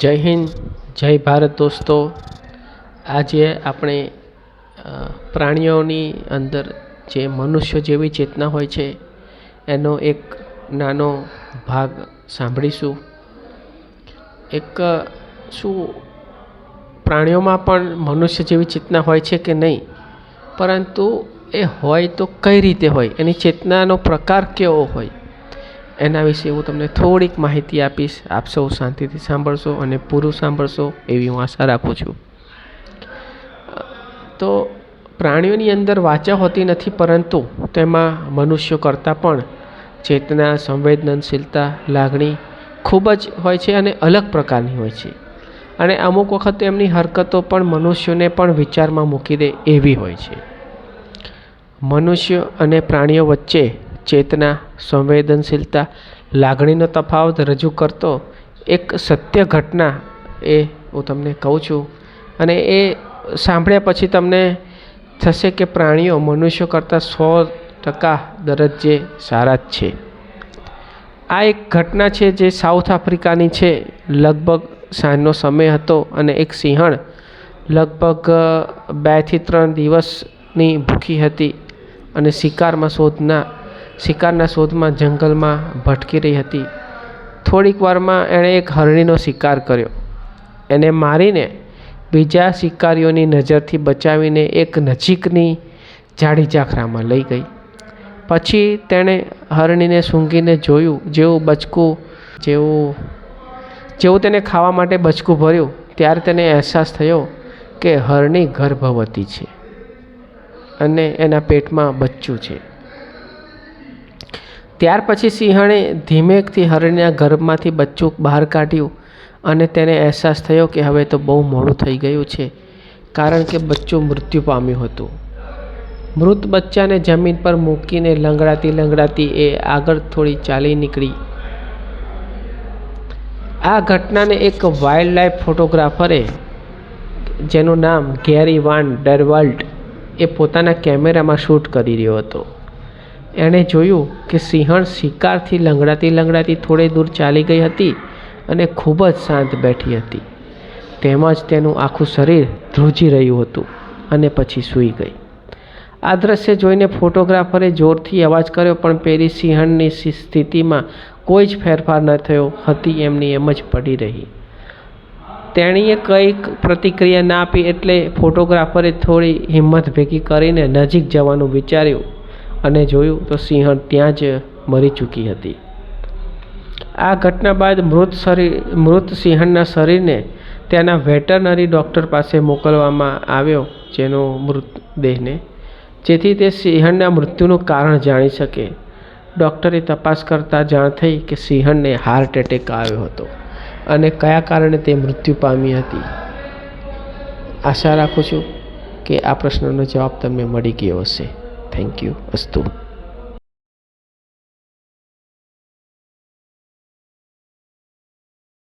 જય હિન્દ, જય ભારત દોસ્તો. આજે આપણે પ્રાણીઓની અંદર જે મનુષ્ય જેવી ચેતના હોય છે, એનો એક નાનો ભાગ સાંભળીશું. એક શું પ્રાણીઓમાં પણ મનુષ્ય જેવી ચેતના હોય છે કે નહીં? પરંતુ એ હોય તો કઈ રીતે હોય? એની ચેતનાનો પ્રકાર કેવો હોય? એના વિશે હું તમને થોડીક માહિતી આપીશ. આપ સૌ શાંતિથી સાંભળશો અને પૂરું સાંભળશો એવી હું આશા રાખું છું. તો પ્રાણીઓની અંદર વાચા હોતી નથી પરંતુ તેમાં મનુષ્યો કરતાં પણ ચેતના, સંવેદનશીલતા, લાગણી ખૂબ જ હોય છે અને અલગ પ્રકારની હોય છે. અને અમુક વખત એમની હરકતો પણ મનુષ્યોને પણ વિચારમાં મૂકી દે એવી હોય છે. મનુષ્ય અને પ્રાણીઓ વચ્ચે ચેતના, સંવેદનશીલતા, લાગણીનો તફાવત રજૂ કરતો એક સત્ય ઘટના એ હું તમને કહું છું. અને એ સાંભળ્યા પછી તમને થશે કે પ્રાણીઓ મનુષ્યો કરતાં સો ટકા દરજ્જે સારા જ છે. આ એક ઘટના છે જે સાઉથ આફ્રિકાની છે. લગભગ સાંજનો સમય હતો અને એક સિંહણ લગભગ બેથી ત્રણ દિવસની ભૂખી હતી અને શિકારમાં શોધના શિકારના શોધમાં જંગલમાં ભટકી રહી હતી. થોડીક વારમાં એણે એક હરણીનો શિકાર કર્યો. એને મારીને બીજા શિકારીઓની નજરથી બચાવીને એક નજીકની જાડી ઝાખરામાં લઈ ગઈ. પછી તેણે હરણીને સૂંઘીને જોયું, જેવું બચકું, જેવું જેવું તેને ખાવા માટે બચકું ભર્યું. ત્યારે તેને અહેસાસ થયો કે હરણી ગર્ભવતી છે અને એના પેટમાં બચ્ચું છે. ત્યાર પછી સિંહણે ધીમેકથી હરણીના ગર્ભમાંથી બચ્ચું બહાર કાઢ્યું અને તેને અહેસાસ થયો કે હવે તો બહુ મોડું થઈ ગયું છે, કારણ કે બચ્ચું મૃત્યુ પામ્યું હતું. મૃત બચ્ચાને જમીન પર મૂકીને લંગડાતી લંગડાતી એ આગળ થોડી ચાલી નીકળી. આ ઘટનાને એક વાઇલ્ડ લાઈફ ફોટોગ્રાફરે, જેનું નામ ગેરી વાન ડરવાલ્ટ એ પોતાના કેમેરામાં શૂટ કરી રહ્યો હતો. એણે જોયું કે સિંહણ શિકારથી લંગડાતી લંગડાતી થોડે દૂર ચાલી ગઈ હતી અને ખૂબ જ શાંત બેઠી હતી. તેમજ તેનું આખું શરીર ધ્રુજી રહ્યું હતું અને પછી સૂઈ ગઈ. આ દ્રશ્ય જોઈને ફોટોગ્રાફરે જોરથી અવાજ કર્યો, પણ પેલી સિંહણની સ્થિતિમાં કોઈ જ ફેરફાર ન થયો હતી એમની એમ જ પડી રહી. તેણીએ કંઈક પ્રતિક્રિયા ના આપી એટલે ફોટોગ્રાફરે થોડી હિંમત ભેગી કરીને નજીક જવાનું વિચાર્યું. અને જોયું તો સિંહણ ત્યાં જ મરી ચૂકી હતી. આ ઘટના બાદ મૃત શરીર, મૃત સિંહણના શરીરને ત્યાંના વેટરનરી ડૉક્ટર પાસે મોકલવામાં આવ્યો, જેનો મૃતદેહને જેથી તે સિંહણના મૃત્યુનું કારણ જાણી શકે. ડૉક્ટરે તપાસ કરતાં જાણ થઈ કે સિંહણને હાર્ટ એટેક આવ્યો હતો અને કયા કારણે તે મૃત્યુ પામી હતી. આશા રાખું છું કે આ પ્રશ્નનો જવાબ તમને મળી ગયો હશે. थैंक यू अस्तु